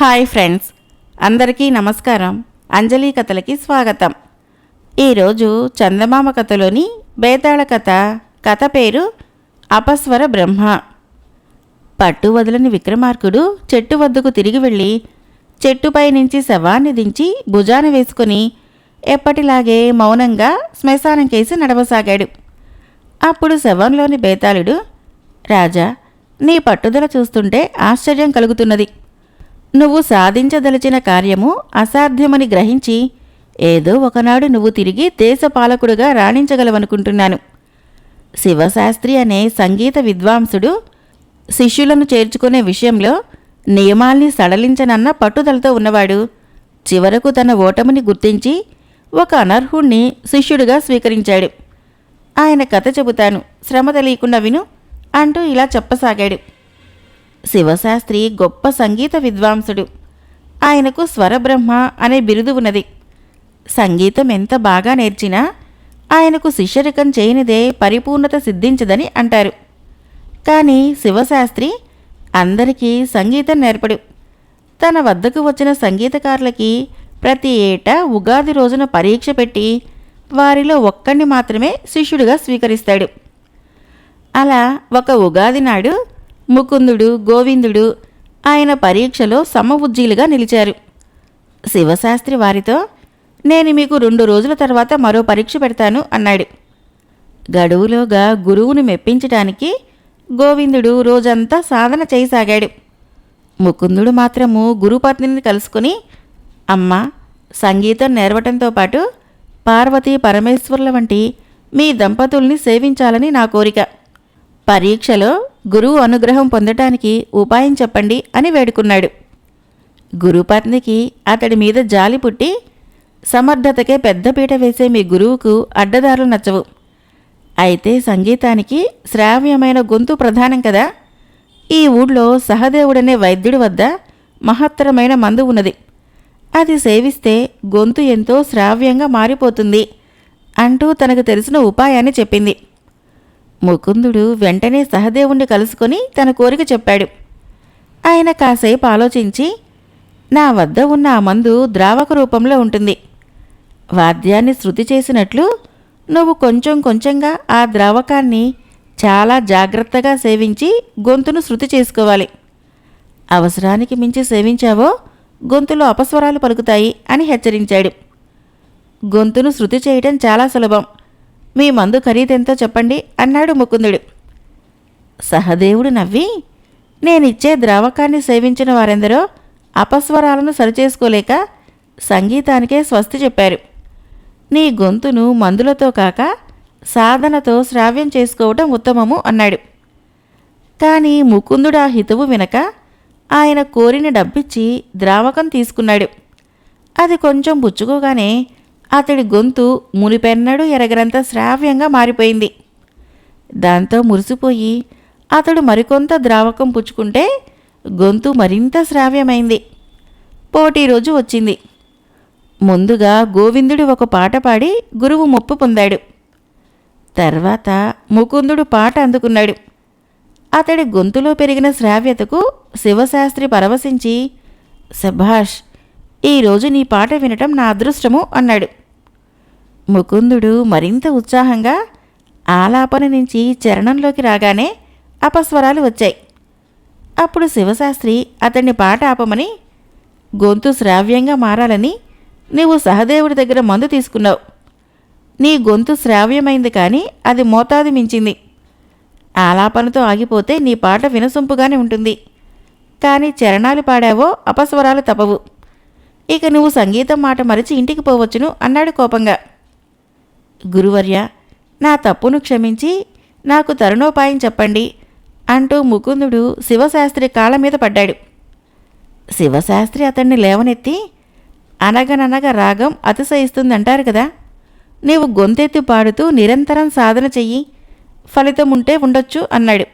Hi friends అందరికీ నమస్కారం. అంజలి కథలకి స్వాగతం. ఈరోజు చందమామ కథలోని బేతాళ కథ. కథ పేరు అపస్వర బ్రహ్మ. పట్టు వదలని విక్రమార్కుడు చెట్టు వద్దకు తిరిగి వెళ్ళి చెట్టుపై నుంచి శవాన్ని దించి భుజాన వేసుకుని ఎప్పటిలాగే మౌనంగా శ్మశానం కేసి నడవసాగాడు. అప్పుడు శవంలోని బేతాళుడు రాజా నీ పట్టుదల చూస్తుంటే ఆశ్చర్యం కలుగుతున్నది. నువ్వు సాధించదలిచిన కార్యము అసాధ్యమని గ్రహించి ఏదో ఒకనాడు నువ్వు తిరిగి దేశపాలకుడుగా రాణించగలవనుకుంటున్నాను. శివశాస్త్రి అనే సంగీత విద్వాంసుడు శిష్యులను చేర్చుకునే విషయంలో నియమాల్ని సడలించనన్న పట్టుదలతో ఉన్నవాడు చివరకు తన ఓటమిని గుర్తించి ఒక అనర్హుణ్ణి శిష్యుడిగా స్వీకరించాడు. ఆయన కథ చెబుతాను శ్రమ తెలియకుండా విను అంటూ ఇలా చెప్పసాగాడు. శివశాస్త్రి గొప్ప సంగీత విద్వాంసుడు. ఆయనకు స్వరబ్రహ్మ అనే బిరుదు ఉన్నది. సంగీతం ఎంత బాగా నేర్చినా ఆయనకు శిష్యరికం చేయనిదే పరిపూర్ణత సిద్ధించదని అంటారు. కానీ శివశాస్త్రి అందరికీ సంగీతం నేర్పడు. తన వద్దకు వచ్చిన సంగీతకారులకి ప్రతి ఏటా ఉగాది రోజున పరీక్ష పెట్టి వారిలో ఒక్కడిని మాత్రమే శిష్యుడిగా స్వీకరిస్తాడు. అలా ఒక ఉగాది నాడు ముకుందుడు గోవిందుడు ఆయన పరీక్షలో సమబుజ్జీలుగా నిలిచారు. శివశాస్త్రి వారితో నేను మీకు రెండు రోజుల తర్వాత మరో పరీక్ష పెడతాను అన్నాడు. గడువులోగా గురువును మెప్పించటానికి గోవిందుడు రోజంతా సాధన చేయసాగాడు. ముకుందుడు మాత్రము గురుపత్నిని కలుసుకుని అమ్మ సంగీతం నేర్వటంతో పాటు పార్వతీ పరమేశ్వర్ల వంటి మీ దంపతుల్ని సేవించాలని నా కోరిక. పరీక్షలో గురువు అనుగ్రహం పొందటానికి ఉపాయం చెప్పండి అని వేడుకున్నాడు. గురుపత్నికి అతడి మీద జాలి పుట్టి సమర్థతకే పెద్దపీట వేసే మీ గురువుకు అడ్డదారులు నచ్చవు. అయితే సంగీతానికి శ్రావ్యమైన గొంతు ప్రధానం కదా. ఈ ఊళ్ళో సహదేవుడనే వైద్యుడి వద్ద మహత్తరమైన మందు ఉన్నది. అది సేవిస్తే గొంతు ఎంతో శ్రావ్యంగా మారిపోతుంది అంటూ తనకు తెలిసిన ఉపాయాన్ని చెప్పింది. ముకుందుడు వెంటనే సహదేవుణ్ణి కలుసుకొని తన కోరిక చెప్పాడు. ఆయన కాసేపు ఆలోచించి నా వద్ద ఉన్న ఆ మందు ద్రావక రూపంలో ఉంటుంది. వాద్యాన్ని శృతి చేసినట్లు నువ్వు కొంచెం కొంచెంగా ఆ ద్రావకాన్ని చాలా జాగ్రత్తగా సేవించి గొంతును శృతి చేసుకోవాలి. అవసరానికి మించి సేవించావో గొంతులో అపస్వరాలు పలుకుతాయి అని హెచ్చరించాడు. గొంతును శృతి చేయటం చాలా సులభం. మీ మందు ఖరీదెంతో చెప్పండి అన్నాడు ముకుందుడు. సహదేవుడు నవ్వి నేనిచ్చే ద్రావకాన్ని సేవించిన వారెందరో అపస్వరాలను సరిచేసుకోలేక సంగీతానికే స్వస్తి చెప్పారు. నీ గొంతును మందులతో కాక సాధనతో శ్రావ్యం చేసుకోవటం ఉత్తమము అన్నాడు. కానీ ముకుందుడు ఆ హితవు వినక ఆయన కోరిన డబ్బిచ్చి ద్రావకం తీసుకున్నాడు. అది కొంచెం పుచ్చుకోగానే అతడి గొంతు మునిపెన్నడు ఎరగరంత శ్రావ్యంగా మారిపోయింది. దాంతో మురిసిపోయి అతడు మరికొంత ద్రావకం పుచ్చుకుంటే గొంతు మరింత శ్రావ్యమైంది. పోటీ రోజు వచ్చింది. ముందుగా గోవిందుడు ఒక పాట పాడి గురువు మొప్పు పొందాడు. తర్వాత ముకుందుడు పాట అందుకున్నాడు. అతడి గొంతులో పెరిగిన శ్రావ్యతకు శివశాస్త్రి పరవశించి సభాష్ ఈరోజు నీ పాట వినటం నా అదృష్టము అన్నాడు. ముకుందుడు మరింత ఉత్సాహంగా ఆలాపన నుంచి చరణంలోకి రాగానే అపస్వరాలు వచ్చాయి. అప్పుడు శివశాస్త్రి అతన్ని పాట ఆపమని గొంతు శ్రావ్యంగా మారాలని నీవు సహదేవుడి దగ్గర మందు తీసుకున్నావు. నీ గొంతు శ్రావ్యమైంది కానీ అది మోతాదు మించింది. ఆలాపనతో ఆగిపోతే నీ పాట వినసొంపుగానే ఉంటుంది. కానీ చరణాలు పాడావో అపస్వరాలు తప్పవు. ఇక నువ్వు సంగీతం మాట మరిచి ఇంటికి పోవచ్చును అన్నాడు కోపంగా. గురువర్య నా తప్పును క్షమించి నాకు తరుణోపాయం చెప్పండి అంటూ ముకుందుడు శివశాస్త్రి కాళ్ళ మీద పడ్డాడు. శివశాస్త్రి అతన్ని లేవనెత్తి అనగననగ రాగం అతిశయిస్తుందంటారు కదా నీవు గొంతెత్తి పాడుతూ నిరంతరం సాధన చెయ్యి ఫలితం ఉంటే ఉండొచ్చు అన్నాడు.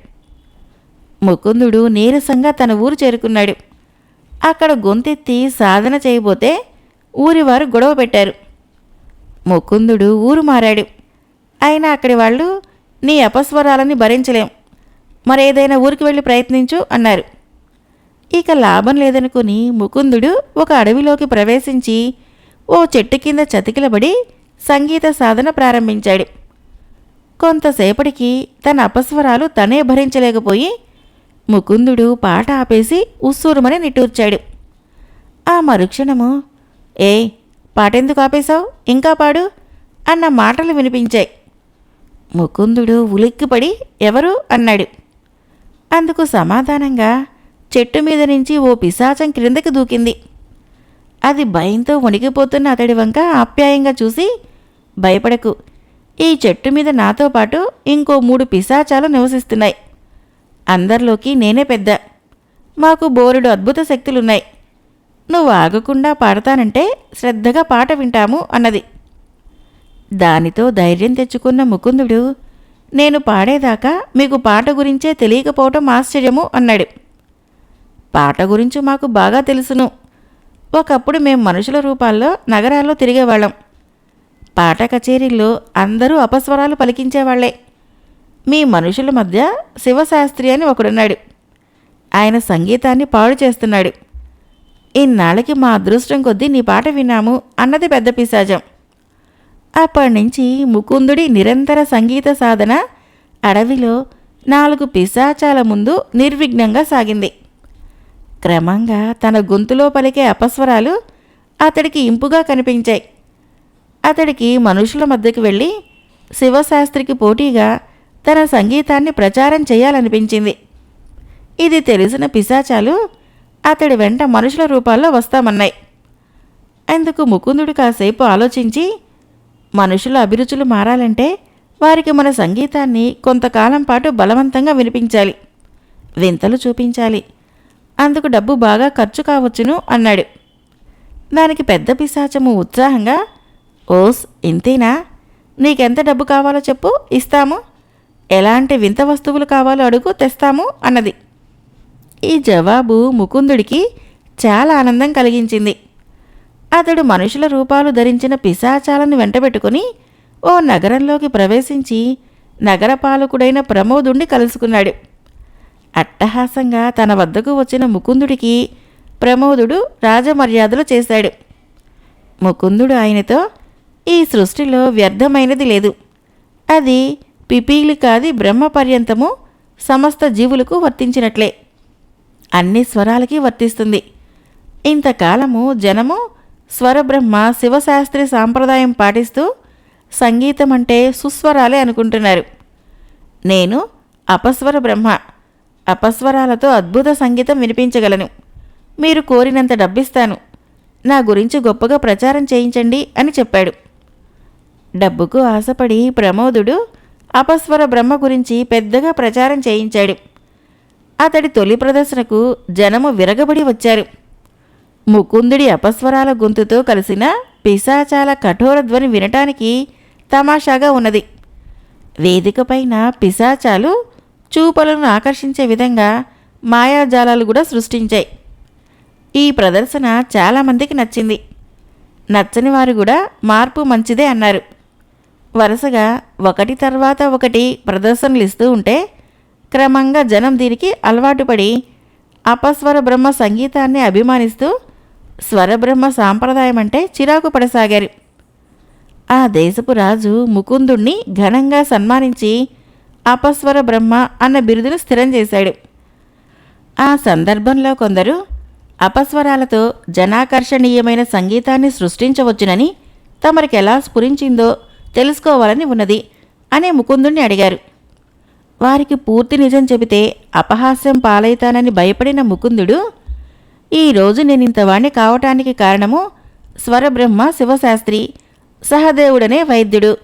ముకుందుడు నీరసంగా తన ఊరు చేరుకున్నాడు. అక్కడ గొంతెత్తి సాధన చేయబోతే ఊరివారు గొడవ పెట్టారు. ముకుందుడు ఊరు మారాడు. అయినా అక్కడి వాళ్ళు నీ అపస్వరాలని భరించలేం. మరేదైనా ఊరికి వెళ్ళి ప్రయత్నించు అన్నారు. ఇక లాభం లేదనుకుని ముకుందుడు ఒక అడవిలోకి ప్రవేశించి ఓ చెట్టు కింద చతికిలబడి సంగీత సాధన ప్రారంభించాడు. కొంతసేపటికి తన అపస్వరాలు తనే భరించలేకపోయి ముకుందుడు పాట ఆపేసి ఉస్సూరుమని నిట్టూర్చాడు. ఆ మరుక్షణము ఏ పాటెందుకు ఆపేశావు? ఇంకా పాడు? అన్న మాటలు వినిపించాయి. ముకుందుడు ఉలిక్కిపడి ఎవరు? అన్నాడు. అందుకు సమాధానంగా చెట్టు మీద నుంచి ఓ పిశాచం క్రిందకి దూకింది. అది భయంతో వణికిపోతున్న అతడి వంక ఆప్యాయంగా చూసి భయపడకు. ఈ చెట్టు మీద నాతో పాటు ఇంకో మూడు పిశాచాలు నివసిస్తున్నాయి. అందరిలోకి నేనే పెద్ద. మాకు బోరుడు అద్భుత శక్తులున్నాయి. నువ్వు ఆగకుండా పాడతానంటే శ్రద్ధగా పాట వింటాము అన్నది. దానితో ధైర్యం తెచ్చుకున్న ముకుందుడు నేను పాడేదాకా మీకు పాట గురించే తెలియకపోవటం ఆశ్చర్యము అన్నాడు. పాట గురించి మాకు బాగా తెలుసును. ఒకప్పుడు మేము మనుషుల రూపాల్లో నగరాల్లో తిరిగేవాళ్ళం. పాట కచేరీల్లో అందరూ అపస్వరాలు పలికించేవాళ్ళే మీ మనుషుల మధ్య శివశాస్త్రి అని ఒకడున్నాడు. ఆయన సంగీతాన్ని పాడు చేస్తున్నాడు. ఇన్నాళ్ళకి మా అదృష్టం కొద్దీ నీ పాట విన్నాము అన్నది పెద్ద పిశాచం అప్పటి నుంచి ముకుందుడి నిరంతర సంగీత సాధన అడవిలో నాలుగు పిశాచాల ముందు నిర్విఘ్నంగా సాగింది. క్రమంగా తన గొంతులో పలికే అపస్వరాలు అతడికి ఇంపుగా కనిపించాయి. అతడికి మనుషుల మధ్యకి వెళ్ళి శివశాస్త్రికి పోటీగా తన సంగీతాన్ని ప్రచారం చేయాలనిపించింది. ఇది తెలిసిన పిశాచాలు అతడి వెంట మనుషుల రూపాల్లో వస్తామన్నాయి. అందుకు ముకుందుడు కాసేపు ఆలోచించి మనుషుల అభిరుచులు మారాలంటే వారికి మన సంగీతాన్ని కొంతకాలం పాటు బలవంతంగా వినిపించాలి వింతలు చూపించాలి. అందుకు డబ్బు బాగా ఖర్చు కావచ్చును అన్నాడు. దానికి పెద్ద పిశాచము ఉత్సాహంగా ఓస్ ఇంతేనా? నీకెంత డబ్బు కావాలో చెప్పు ఇస్తాము. ఎలాంటి వింత వస్తువులు కావాలో అడుగు తెస్తాము అన్నది. ఈ జవాబు ముకుందుడికి చాలా ఆనందం కలిగించింది. అతడు మనుషుల రూపాలు ధరించిన పిశాచాలను వెంటబెట్టుకుని ఓ నగరంలోకి ప్రవేశించి నగరపాలకుడైన ప్రమోదుణ్ణి కలుసుకున్నాడు. అట్టహాసంగా తన వద్దకు వచ్చిన ముకుందుడికి ప్రమోదుడు రాజమర్యాదలు చేశాడు. ముకుందుడు ఆయనతో ఈ సృష్టిలో వ్యర్థమైనది లేదు. అది పిపీలికాది బ్రహ్మ పర్యంతము సమస్త జీవులకు వర్తించినట్లే. అన్ని స్వరాలకి వర్తిస్తుంది. ఇంతకాలము జనము స్వరబ్రహ్మ శివశాస్త్రి సాంప్రదాయం పాటిస్తూ సంగీతం అంటే సుస్వరాలే అనుకుంటున్నారు. నేను అపస్వర బ్రహ్మ. అపస్వరాలతో అద్భుత సంగీతం వినిపించగలను. మీరు కోరినంత డబ్బిస్తాను. నా గురించి గొప్పగా ప్రచారం చేయించండి అని చెప్పాడు. డబ్బుకు ఆశపడి ప్రమోదుడు అపస్వర బ్రహ్మ గురించి పెద్దగా ప్రచారం చేయించాడు. అతడి తొలి ప్రదర్శనకు జనము విరగబడి వచ్చారు. ముకుందుడి అపస్వరాల గొంతుతో కలిసిన పిశాచాల కఠోర ధ్వని వినటానికి తమాషాగా ఉన్నది. వేదికపైన పిశాచాలు చూపలను ఆకర్షించే విధంగా మాయాజాలాలు కూడా సృష్టించాయి. ఈ ప్రదర్శన చాలామందికి నచ్చింది. నచ్చని వారు కూడా మార్పు మంచిదే అన్నారు. వరుసగా ఒకటి తర్వాత ఒకటి ప్రదర్శనలు ఇస్తూ ఉంటే క్రమంగా జనం దీనికి అలవాటుపడి అపస్వర బ్రహ్మ సంగీతాన్ని అభిమానిస్తూ స్వరబ్రహ్మ సాంప్రదాయం అంటే చిరాకు పడసాగారు. ఆ దేశపు రాజు ముకుందుణ్ణి ఘనంగా సన్మానించి అపస్వర బ్రహ్మ అన్న బిరుదును స్థిరం చేశాడు. ఆ సందర్భంలో కొందరు అపస్వరాలతో జనాకర్షణీయమైన సంగీతాన్ని సృష్టించవచ్చునని తమరికెలా స్ఫురించిందో తెలుసుకోవాలని ఉన్నది అనే ముకుందుణ్ణి అడిగారు. వారికి పూర్తి నిజం చెబితే అపహాస్యం పాలైతానని భయపడిన ముకుందుడు ఈరోజు నేను ఇంతవాణ్ణి కావటానికి కారణము స్వరబ్రహ్మ శివశాస్త్రి సహదేవుడనే వైద్యుడు.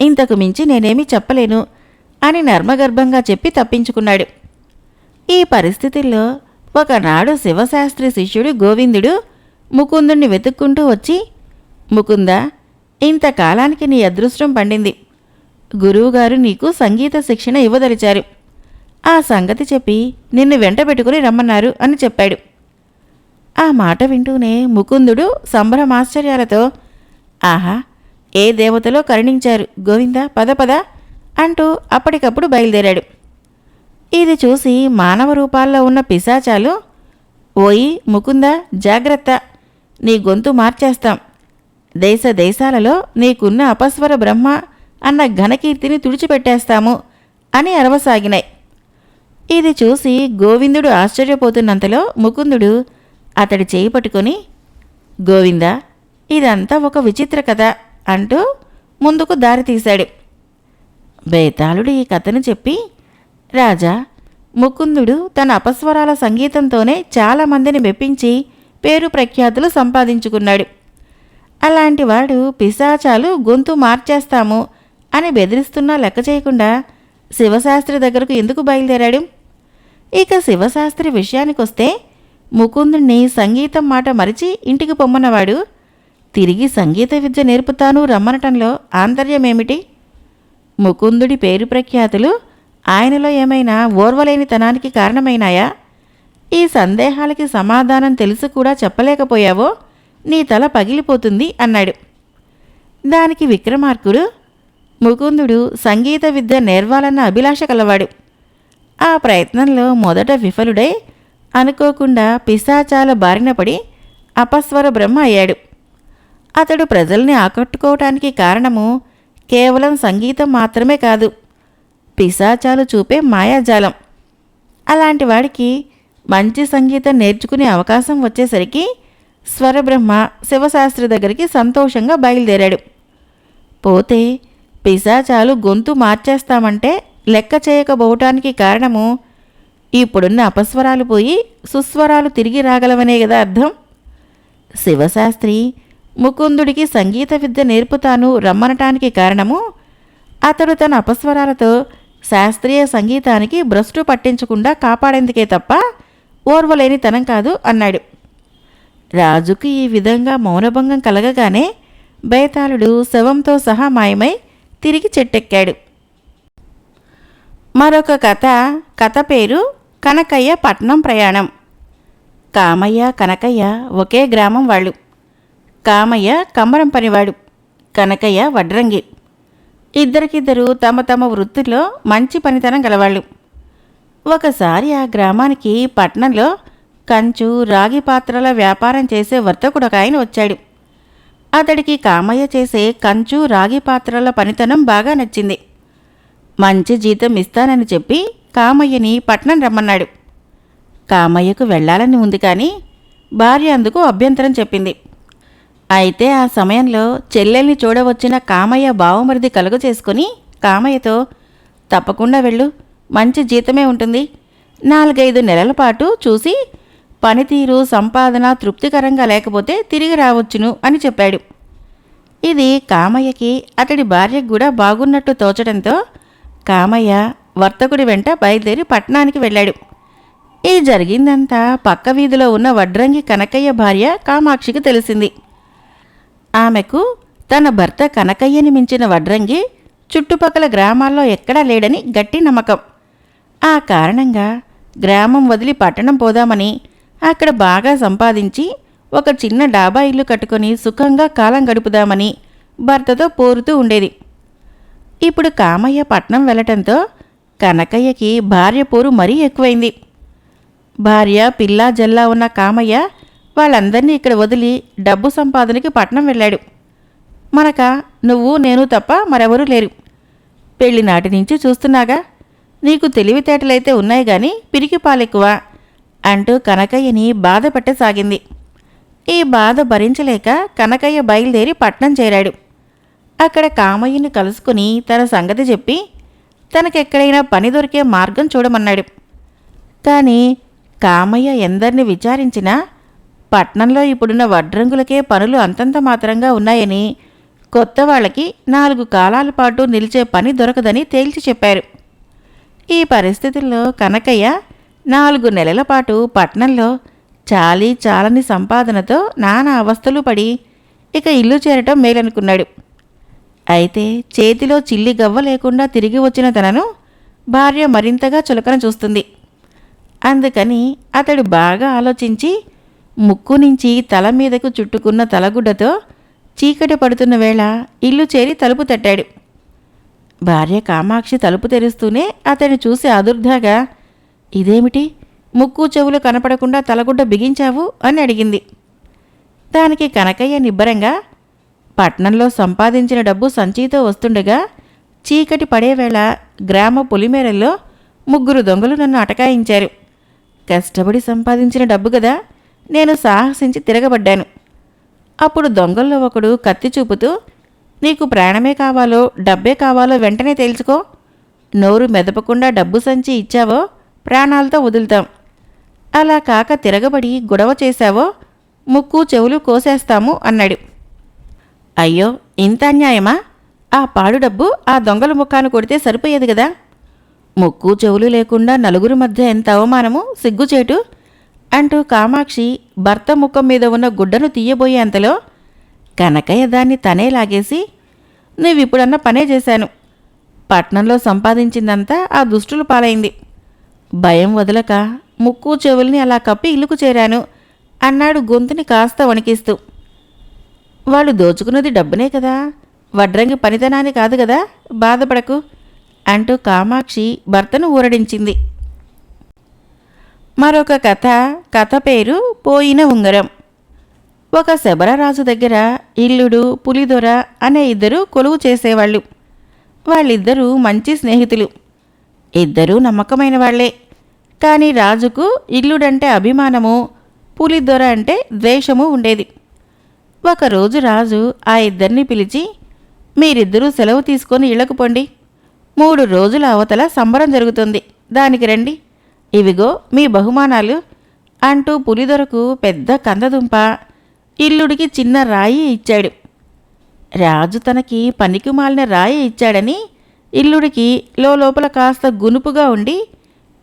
ఇంతకు మించి నేనేమీ చెప్పలేను అని నర్మగర్భంగా చెప్పి తప్పించుకున్నాడు. ఈ పరిస్థితుల్లో ఒకనాడు శివశాస్త్రి శిష్యుడు గోవిందుడు ముకుందుణ్ణి వెతుక్కుంటూ వచ్చి ముకుంద ఇంతకాలానికి నీ అదృష్టం పండింది. గురువుగారు నీకు సంగీత శిక్షణ ఇవ్వదలిచారు. ఆ సంగతి చెప్పి నిన్ను వెంట పెట్టుకుని రమ్మన్నారు అని చెప్పాడు. ఆ మాట వింటూనే ముకుందుడు సంభ్రమాశ్చర్యాలతో ఆహా ఏ దేవతలో కరుణించారు? గోవింద పద పద అంటూ అప్పటికప్పుడు బయలుదేరాడు. ఇది చూసి మానవ రూపాల్లో ఉన్న పిశాచాలు ఓయి ముకుంద జాగ్రత్త నీ గొంతు మార్చేస్తాం. దేశ దేశాలలో నీకున్న అపస్వర బ్రహ్మ అన్న ఘనకీర్తిని తుడిచిపెట్టేస్తాము అని అరవసాగినాయి. ఇది చూసి గోవిందుడు ఆశ్చర్యపోతున్నంతలో ముకుందుడు అతడి చేయి పట్టుకొని గోవిందా ఇదంతా ఒక విచిత్ర కథ అంటూ ముందుకు దారి తీశాడు బేతాళుడు ఈ కథను చెప్పి రాజా ముకుందుడు తన అపస్వరాల సంగీతంతోనే చాలామందిని మెప్పించి పేరు ప్రఖ్యాతులు సంపాదించుకున్నాడు. అలాంటివాడు పిశాచాలు గొంతు మార్చేస్తాము అని బెదిరిస్తున్నా లెక్క చేయకుండా శివశాస్త్రి దగ్గరకు ఎందుకు బయలుదేరాడు? ఇక శివశాస్త్రి విషయానికొస్తే ముకుందుణ్ణి సంగీతం మాట మరిచి ఇంటికి పొమ్మన్నవాడు. తిరిగి సంగీత విద్య నేర్పుతాను రమ్మనటంలో ఆంతర్యమేమిటి? ముకుందుడి పేరు ప్రఖ్యాతులు ఆయనలో ఏమైనా ఓర్వలేనితనానికి కారణమైనాయా? ఈ సందేహాలకి సమాధానం తెలిసి కూడా చెప్పలేకపోయావో నీ తల పగిలిపోతుంది అన్నాడు. దానికి విక్రమార్కుడు ముకుందుడు సంగీత విద్య నేర్వాలన్న అభిలాష కలవాడు. ఆ ప్రయత్నంలో మొదట విఫలుడై అనుకోకుండా పిశాచాల బారిన పడి అపస్వర బ్రహ్మ అయ్యాడు. అతడు ప్రజల్ని ఆకట్టుకోవటానికి కారణము కేవలం సంగీతం మాత్రమే కాదు పిశాచాలు చూపే మాయాజాలం. అలాంటి వాడికి మంచి సంగీతం నేర్చుకునే అవకాశం వచ్చేసరికి స్వరబ్రహ్మ శివశాస్త్రి దగ్గరికి సంతోషంగా బయలుదేరాడు. పోతే పిశాచాలు గొంతు మార్చేస్తామంటే లెక్క చేయకపోవటానికి కారణము ఇప్పుడున్న అపస్వరాలు పోయి సుస్వరాలు తిరిగి రాగలవనే కదా అర్థం? శివశాస్త్రి ముకుందుడికి సంగీత విద్య నేర్పుతాను రమ్మనటానికి కారణము అతడు తన అపస్వరాలతో శాస్త్రీయ సంగీతానికి భ్రష్టు పట్టించకుండా కాపాడేందుకే తప్ప ఓర్వలేని తనం కాదు అన్నాడు. రాజుకు ఈ విధంగా మౌనభంగం కలగగానే బేతాళుడు శవంతో సహా మాయమై తిరిగి చెట్టెక్కాడు. మరొక కథ కథ పేరు కనకయ్య పట్నం ప్రయాణం. కామయ్య కనకయ్య ఒకే గ్రామం వాళ్ళు. కామయ్య కమ్మరం పనివాడు కనకయ్య వడ్రంగి. ఇద్దరికిద్దరు తమ తమ వృత్తిలో మంచి పనితనం గలవాళ్ళు. ఒకసారి ఆ గ్రామానికి పట్నంలో కంచు రాగి పాత్రల వ్యాపారం చేసే వర్తకుడు ఒక ఆయన వచ్చాడు. అతడికి కామయ్య చేసే కంచు రాగి పాత్రల పనితనం బాగా నచ్చింది. మంచి జీతం ఇస్తానని చెప్పి కామయ్యని పట్నం రమ్మన్నాడు. కామయ్యకు వెళ్ళాలని ఉంది కానీ భార్య అందుకు అభ్యంతరం చెప్పింది. అయితే ఆ సమయంలో చెల్లెల్ని చూడవచ్చిన కామయ్య బావమరిది కలుగు చేసుకుని కామయ్యతో తప్పకుండా వెళ్ళు మంచి జీతమే ఉంటుంది. నాలుగైదు నెలల పాటు చూసి పనితీరు సంపాదన తృప్తికరంగా లేకపోతే తిరిగి రావచ్చును అని చెప్పాడు. ఇది కామయ్యకి అతడి భార్యకు కూడా బాగున్నట్టు తోచడంతో కామయ్య వర్తకుడి వెంట బయలుదేరి పట్టణానికి వెళ్ళాడు. ఈ జరిగిందంతా పక్క వీధిలో ఉన్న వడ్రంగి కనకయ్య భార్య కామాక్షికి తెలిసింది. ఆమెకు తన భర్త కనకయ్యని మించిన వడ్రంగి చుట్టుపక్కల గ్రామాల్లో ఎక్కడా లేడని గట్టి నమ్మకం. ఆ కారణంగా గ్రామం వదిలి పట్టణం పోదామని అక్కడ బాగా సంపాదించి ఒక చిన్న డాబా ఇల్లు కట్టుకొని సుఖంగా కాలం గడుపుదామని భర్తతో పోరుతూ ఉండేది. ఇప్పుడు కామయ్య పట్నం వెళ్ళటంతో కనకయ్యకి భార్య పోరు మరీ ఎక్కువైంది. భార్య పిల్ల జల్లా ఉన్న కామయ్య వాళ్ళందరినీ ఇక్కడ వదిలి డబ్బు సంపాదనకి పట్నం వెళ్ళాడు. మనక నువ్వు నేను తప్ప మరెవరూ లేరు. పెళ్ళి నాటి నుంచి చూస్తున్నాగా. నీకు తెలివితేటలైతే ఉన్నాయి కానీ పిరికి పాలెక్కువ అంటూ కనకయ్యని బాధ పెట్టసాగింది. ఈ బాధ భరించలేక కనకయ్య బయలుదేరి పట్నం చేరాడు. అక్కడ కామయ్యని కలుసుకుని తన సంగతి చెప్పి తనకెక్కడైనా పని దొరికే మార్గం చూడమన్నాడు. కానీ కామయ్య ఎందరిని విచారించినా పట్నంలో ఇప్పుడున్న వడ్రంగులకే పనులు అంతంత మాత్రంగా ఉన్నాయని కొత్త వాళ్ళకి నాలుగు కాలాల పాటు నిలిచే పని దొరకదని తేల్చి చెప్పారు. ఈ పరిస్థితుల్లో కనకయ్య నాలుగు నెలల పాటు పట్నంలో చాలీ చాలని సంపాదనతో నానా అవస్థలు పడి ఇక ఇల్లు చేరటం మేలనుకున్నాడు. అయితే చేతిలో చిల్లి గవ్వ లేకుండా తిరిగి వచ్చిన తనను భార్య మరింతగా చులకన చూస్తుంది. అందుకని అతడు బాగా ఆలోచించి ముక్కు నుంచి తల మీదకు చుట్టుకున్న తలగుడ్డతో చీకటి పడుతున్న వేళ ఇల్లు చేరి తలుపు తట్టాడు. భార్య కామాక్షి తలుపు తెరుస్తూనే అతన్ని చూసి ఆదుర్దాగా ఇదేమిటి? ముక్కు చెవులు కనపడకుండా తలగుడ్డ బిగించావు అని అడిగింది. దానికి కనకయ్య నిబ్బరంగా పట్నంలో సంపాదించిన డబ్బు సంచితో వస్తుండగా చీకటి పడేవేళ గ్రామ పొలిమేరల్లో ముగ్గురు దొంగలు నన్ను అటకాయించారు. కష్టపడి సంపాదించిన డబ్బు కదా నేను సాహసించి తిరగబడ్డాను. అప్పుడు దొంగల్లో ఒకడు కత్తి చూపుతూ నీకు ప్రాణమే కావాలో డబ్బే కావాలో వెంటనే తేల్చుకో. నోరు మెదపకుండా డబ్బు సంచి ఇచ్చావో ప్రాణాలతో వదులుతాం. అలా కాక తిరగబడి గొడవ చేశావో ముక్కు చెవులు కోసేస్తాము అన్నాడు. అయ్యో ఇంత అన్యాయమా? ఆ పాడు డబ్బు ఆ దొంగల ముఖాను కొడితే సరిపోయేది కదా? ముక్కు చెవులు లేకుండా నలుగురి మధ్య ఎంత అవమానము సిగ్గుచేటు? అంటూ కామాక్షి భర్త ముఖం మీద ఉన్న గుడ్డను తీయబోయేంతలో కనకయ్య దాన్ని తనే లాగేసి నువ్విప్పుడన్న పనే చేశాను. పట్నంలో సంపాదించిందంతా ఆ దుష్టులు పాలైంది. భయం వదలక ముక్కు చెవుల్ని అలా కప్పి ఇల్లుకు చేరాను. అన్నాడు గొంతుని కాస్త వణికిస్తూ. వాళ్ళు దోచుకున్నది డబ్బునే కదా. వడ్రంగి పనితనాన్ని కాదు కదా. బాధపడకు అంటూ కామాక్షి భర్తను ఊరడించింది. మరొక కథ కథ పేరు పోయిన ఉంగరం. ఒక శబరరాజు దగ్గర ఇల్లుడు పులిదొర అనే ఇద్దరు కొలువు చేసేవాళ్ళు. వాళ్ళిద్దరూ మంచి స్నేహితులు. ఇద్దరూ నమ్మకమైన వాళ్ళే. కానీ రాజుకు ఇల్లుడంటే అభిమానము పులిదొర అంటే ద్వేషము ఉండేది. ఒకరోజు రాజు ఆ ఇద్దరిని పిలిచి మీరిద్దరూ సెలవు తీసుకొని ఇళ్ళకు పొండి. మూడు రోజుల అవతల సంబరం జరుగుతుంది. దానికి రండి. ఇవిగో మీ బహుమానాలు అంటూ పులిదొరకు పెద్ద కందదుంప ఇల్లుడికి చిన్న రాయి ఇచ్చాడు. రాజు తనకి పనికి మాలిన రాయి ఇచ్చాడని ఇల్లుడికి లోపల కాస్త గునుపుగా ఉండి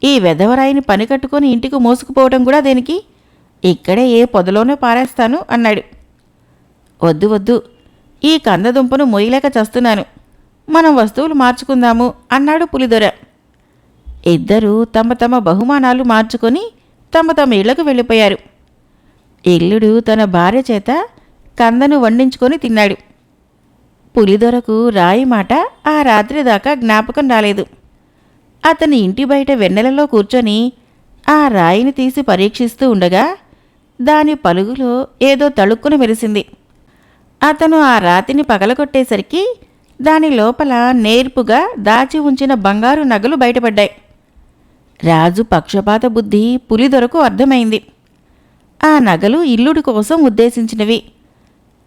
ఈ వెధవరాయిని పని కట్టుకొని ఇంటికి మోసుకుపోవడం కూడా దేనికి? ఇక్కడే ఏ పొదలోనే పారేస్తాను అన్నాడు. వద్దు వద్దు. ఈ కందదుంపను మొయ్యలేక చస్తున్నాను. మనం వస్తువులు మార్చుకుందాము అన్నాడు పులిదొర. ఇద్దరూ తమ తమ బహుమానాలు మార్చుకొని తమ తమ ఇళ్ళకు వెళ్ళిపోయారు. ఇల్లుడు తన భార్య చేత కందను వండించుకొని తిన్నాడు. పులిదొరకు రాయి మాట ఆ రాత్రి దాకా జ్ఞాపకం రాలేదు. అతని ఇంటి బయట వెన్నెలలో కూర్చొని ఆ రాయిని తీసి పరీక్షిస్తూ ఉండగా దాని పలుగులో ఏదో తళుక్కున మెరిసింది. అతను ఆ రాతిని పగలగొట్టేసరికి దాని లోపల నేర్పుగా దాచి ఉంచిన బంగారు నగలు బయటపడ్డాయి. రాజు పక్షపాత బుద్ధి పులిదొరకు అర్థమైంది. ఆ నగలు ఇల్లుడి కోసం ఉద్దేశించినవి.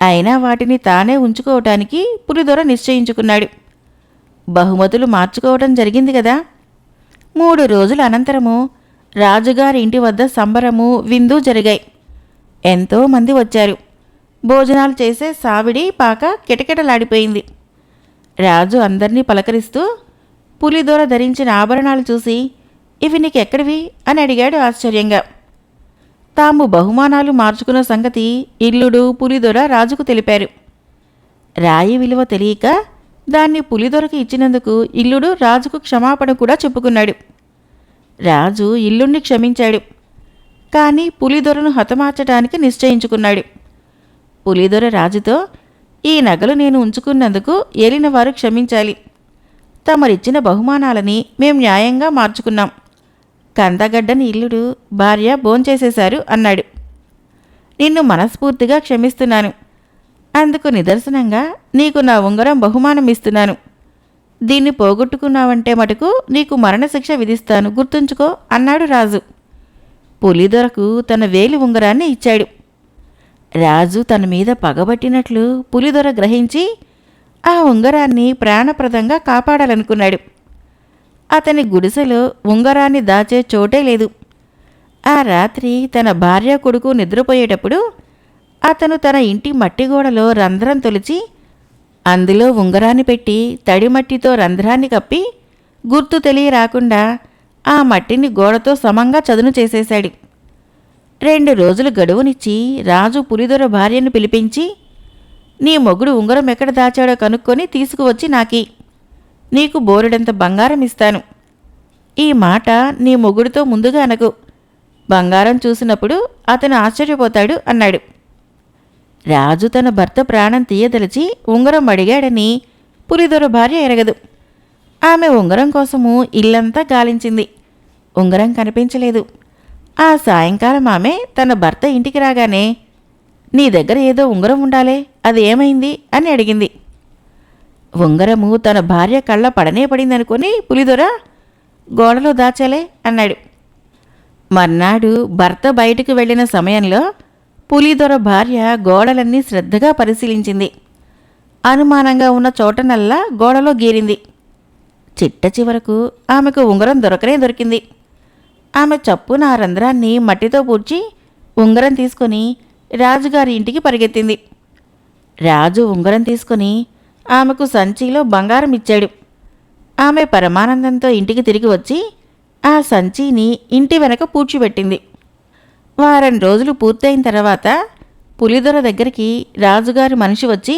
అయినా వాటిని తానే ఉంచుకోవటానికి పులిదొర నిశ్చయించుకున్నాడు. బహుమతులు మార్చుకోవటం జరిగింది కదా. మూడు రోజుల అనంతరము రాజుగారి ఇంటి వద్ద సంబరము విందు జరిగాయి. ఎంతోమంది వచ్చారు. భోజనాలు చేసే సావిడి పాక కిటకిటలాడిపోయింది. రాజు అందరినీ పలకరిస్తూ పులిదోర ధరించిన ఆభరణాలు చూసి ఇవి నీకెక్కడివి? అని అడిగాడు ఆశ్చర్యంగా. తాము బహుమానాలు మార్చుకున్న సంగతి ఇల్లుడు పులిదొర రాజుకు తెలిపారు. రాయి విలువ తెలియక దాన్ని పులిదొరకు ఇచ్చినందుకు ఇల్లుడు రాజుకు క్షమాపణ కూడా చెప్పుకున్నాడు. రాజు ఇల్లుణ్ణి క్షమించాడు. కానీ పులిదొరను హతమార్చడానికి నిశ్చయించుకున్నాడు. పులిదొర రాజుతో ఈ నగలు నేను ఉంచుకున్నందుకు ఏలినవారు క్షమించాలి. తమరిచ్చిన బహుమానాలని మేం న్యాయంగా మార్చుకున్నాం. కందగడ్డని ఇల్లుడు భార్య భోంచేసేశారు అన్నాడు. నిన్ను మనస్ఫూర్తిగా క్షమిస్తున్నాను. అందుకు నిదర్శనంగా నీకు నా ఉంగరం బహుమానం ఇస్తున్నాను. దీన్ని పోగొట్టుకున్నావంటే మటుకు నీకు మరణశిక్ష విధిస్తాను. గుర్తుంచుకో అన్నాడు రాజు. పులిదొరకు తన వేలి ఉంగరాన్ని ఇచ్చాడు. రాజు తన మీద పగబట్టినట్లు పులిదొర గ్రహించి ఆ ఉంగరాన్ని ప్రాణప్రదంగా కాపాడాలనుకున్నాడు. అతని గుడిసెలో ఉంగరాన్ని దాచే చోటే లేదు. ఆ రాత్రి తన భార్య కొడుకు నిద్రపోయేటప్పుడు అతను తన ఇంటి మట్టి గోడలో రంధ్రం తొలిచి అందులో ఉంగరాన్ని పెట్టి తడిమట్టితో రంధ్రాన్ని కప్పి గుర్తు తెలియరాకుండా ఆ మట్టిని గోడతో సమంగా చదును చేసేశాడు. రెండు రోజులు గడువునిచ్చి రాజు పులిదొర భార్యను పిలిపించి నీ మొగుడు ఉంగరం ఎక్కడ దాచాడో కనుక్కొని తీసుకువచ్చి నాకి. నీకు బోరెడంత బంగారం ఇస్తాను. ఈ మాట నీ మొగుడితో ముందుగా అనకు. బంగారం చూసినప్పుడు అతను ఆశ్చర్యపోతాడు అన్నాడు. రాజు తన భర్త ప్రాణం తీయదలిచి ఉంగరం అడిగాడని పులిదొర భార్య ఎరగదు. ఆమె ఉంగరం కోసము ఇల్లంతా గాలించింది. ఉంగరం కనిపించలేదు. ఆ సాయంకాలం ఆమె తన భర్త ఇంటికి రాగానే నీ దగ్గర ఏదో ఉంగరం ఉండాలే అది ఏమైంది? అని అడిగింది. ఉంగరము తన భార్య కళ్ళ పడనే పడిందనుకొని పులిదొర గోడలో దాచాలే అన్నాడు. మర్నాడు భర్త బయటకు వెళ్ళిన సమయంలో పులిదొర భార్య గోడలన్నీ శ్రద్ధగా పరిశీలించింది. అనుమానంగా ఉన్న చోటనల్లా గోడలో గీరింది. చిట్ట చివరకు ఆమెకు ఉంగరం దొరకనే దొరికింది. ఆమె చప్పున ఆ రంధ్రాన్ని మట్టితో పూడ్చి ఉంగరం తీసుకొని రాజుగారి ఇంటికి పరిగెత్తింది. రాజు ఉంగరం తీసుకొని ఆమెకు సంచిలో బంగారం ఇచ్చాడు. ఆమె పరమానందంతో ఇంటికి తిరిగి వచ్చి ఆ సంచిని ఇంటి వెనక పూడ్చిపెట్టింది. వారం రోజులు పూర్తయిన తర్వాత పులిదొర దగ్గరికి రాజుగారి మనిషి వచ్చి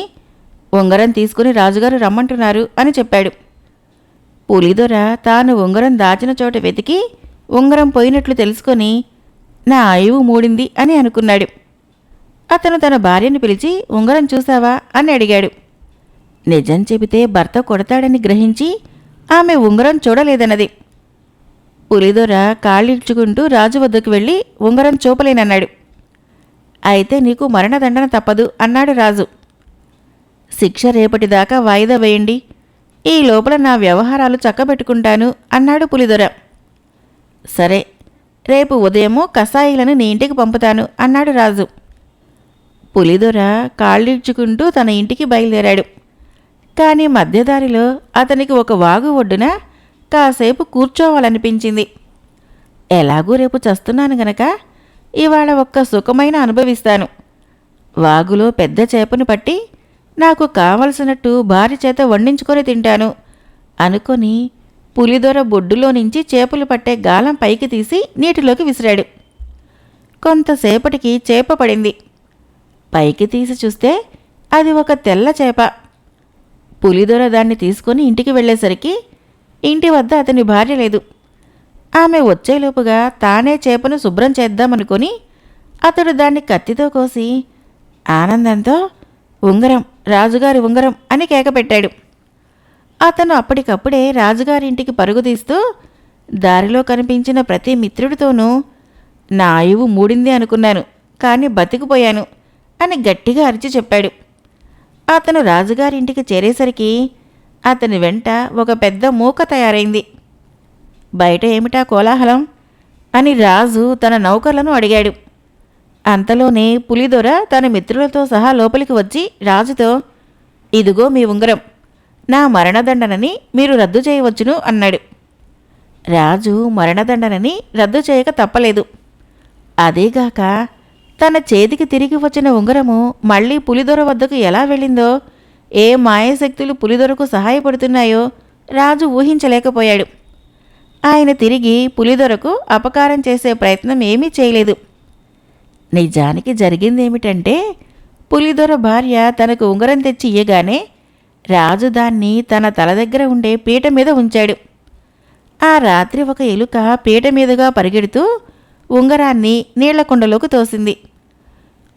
ఉంగరం తీసుకుని రాజుగారు రమ్మంటున్నారు అని చెప్పాడు. పులిదొర తాను ఉంగరం దాచిన చోట వెతికి ఉంగరం పోయినట్లు తెలుసుకొని నా ఆయువు మూడింది అని అనుకున్నాడు. అతను తన భార్యను పిలిచి ఉంగరం చూసావా అని అడిగాడు. నిజం చెబితే భర్త కొడతాడని గ్రహించి ఆమె ఉంగరం చూడలేదన్నది. పులిదొర కాళ్ళిడ్చుకుంటూ రాజు వద్దకు వెళ్ళి ఉంగరం చూపలేనన్నాడు. అయితే నీకు మరణదండన తప్పదు అన్నాడు రాజు. శిక్ష రేపటిదాకా వాయిదా వేయండి. ఈ లోపల నా వ్యవహారాలు చక్కబెట్టుకుంటాను అన్నాడు పులిదొర. సరే రేపు ఉదయము కసాయిలను నీ ఇంటికి పంపుతాను అన్నాడు రాజు. పులిదొర కాళ్ళిడ్చుకుంటూ తన ఇంటికి బయలుదేరాడు. కానీ మధ్యదారిలో అతనికి ఒక వాగు ఒడ్డున కాసేపు కూర్చోవాలనిపించింది. ఎలాగూ రేపు చస్తున్నాను గనక ఇవాళ ఒక్క సుఖమైన అనుభవిస్తాను. వాగులో పెద్ద చేపను పట్టి నాకు కావలసినట్టు భార్య చేత వండించుకొని తింటాను. అనుకొని పులిదొర బొడ్డులో నుంచి చేపలు పట్టే గాలం పైకి తీసి నీటిలోకి విసిరాడు. కొంతసేపటికి చేప పడింది. పైకి తీసి చూస్తే అది ఒక తెల్ల చేప. పులిదొర దాన్ని తీసుకొని ఇంటికి వెళ్ళేసరికి ఇంటి వద్ద అతని భార్య లేదు. ఆమె వచ్చేలోపుగా తానే చేపను శుభ్రం చేద్దామనుకొని అతడు దాన్ని కత్తితో కోసి ఆనందంతో ఉంగరం రాజుగారి ఉంగరం అని కేకపెట్టాడు. అతను అప్పటికప్పుడే రాజుగారింటికి పరుగుదీస్తూ దారిలో కనిపించిన ప్రతి మిత్రుడితోనూ నా ఆయువు మూడింది అనుకున్నాను కానీ బతికిపోయాను అని గట్టిగా అరిచి చెప్పాడు. అతను రాజుగారింటికి చేరేసరికి అతని వెంట ఒక పెద్ద మూక తయారైంది. బయట ఏమిటా కోలాహలం? అని రాజు తన నౌకర్లను అడిగాడు. అంతలోనే పులిదొర తన మిత్రులతో సహా లోపలికి వచ్చి రాజుతో ఇదిగో మీ ఉంగరం. నా మరణదండనని మీరు రద్దు చేయవచ్చును అన్నాడు. రాజు మరణదండనని రద్దు చేయక తప్పలేదు. అదేగాక తన చేతికి తిరిగి వచ్చిన ఉంగరము మళ్ళీ పులిదొర వద్దకు ఎలా వెళ్ళిందో ఏ మాయశక్తులు పులిదొరకు సహాయపడుతున్నాయో రాజు ఊహించలేకపోయాడు. ఆయన తిరిగి పులిదొరకు అపకారం చేసే ప్రయత్నం ఏమీ చేయలేదు. నిజానికి జరిగిందేమిటంటే పులిదొర భార్య తనకు ఉంగరం తెచ్చి ఇయ్యగానే రాజు దాన్ని తన తల దగ్గర ఉండే పీట మీద ఉంచాడు. ఆ రాత్రి ఒక ఎలుక పీట మీదుగా పరిగెడుతూ ఉంగరాన్ని నీళ్ళ కుండలోకి తోసింది.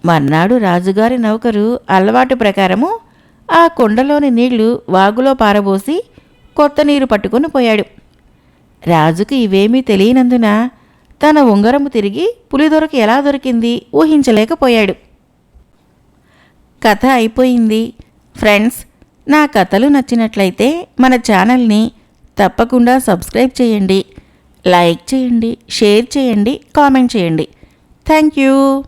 మర్నాడు రాజుగారి నౌకరు అలవాటు ప్రకారము ఆ కుండలోని నీళ్ళు వాగులో పారబోసి కొత్త నీరు పట్టుకొని పోయాడు. రాజుకు ఇవేమీ తెలియనందున తన ఉంగరము తిరిగి పులిదొరకు ఎలా దొరికింది ఊహించలేకపోయాడు. కథ అయిపోయింది. ఫ్రెండ్స్ నా కథలు నచ్చినట్లయితే మన ఛానల్ని తప్పకుండా సబ్స్క్రైబ్ చేయండి. లైక్ చేయండి షేర్ చేయండి కామెంట్ చేయండి. Thank you.